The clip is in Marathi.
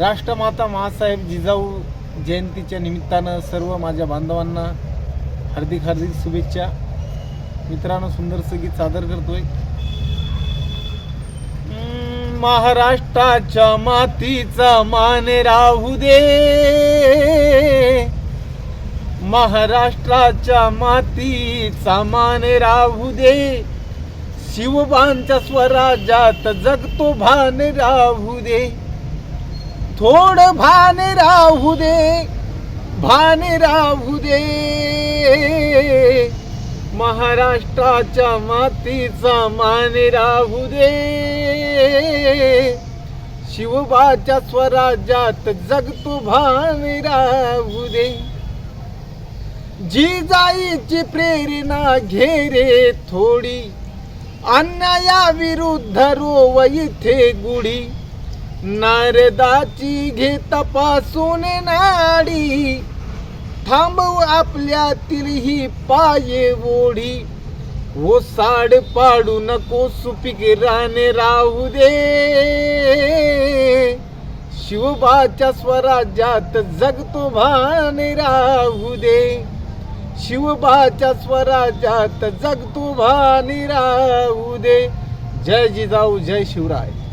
राष्ट्रमाता महासाहेब जिजाऊ जयंतीच्या निमित्तानं सर्व माझ्या बांधवांना हार्दिक हार्दिक शुभेच्छा. मित्रांनो सुंदरसं गीत सादर करतोय. महाराष्ट्राच्या मातीचा मान राहू दे. महाराष्ट्राच्या मातीचा मान राहू दे. शिवबांच्या स्वराज्यात जगतो भान राहू दे. थोड भान राहू दे भान राहू दे. महाराष्ट्राच्या मातीचा मान राहू दे. शिवबाच्या स्वराज्यात जगतो भान राहू दे. जिजाईची प्रेरणा घे रे थोडी अन्यायाविरुद्ध रोव इथे गुढी. नारदाची घे तपासून नाडी. थांबव आपल्यातील ही पाये ओढी. ओ साड पाडू नको सुपीक राने राहू दे. शिवबाच्या स्वराज्यात जगतो भान राहू दे. शिवबाच्या स्वराज्यात जगतो भान राहू दे. जय जिजाऊ जय शिवराय.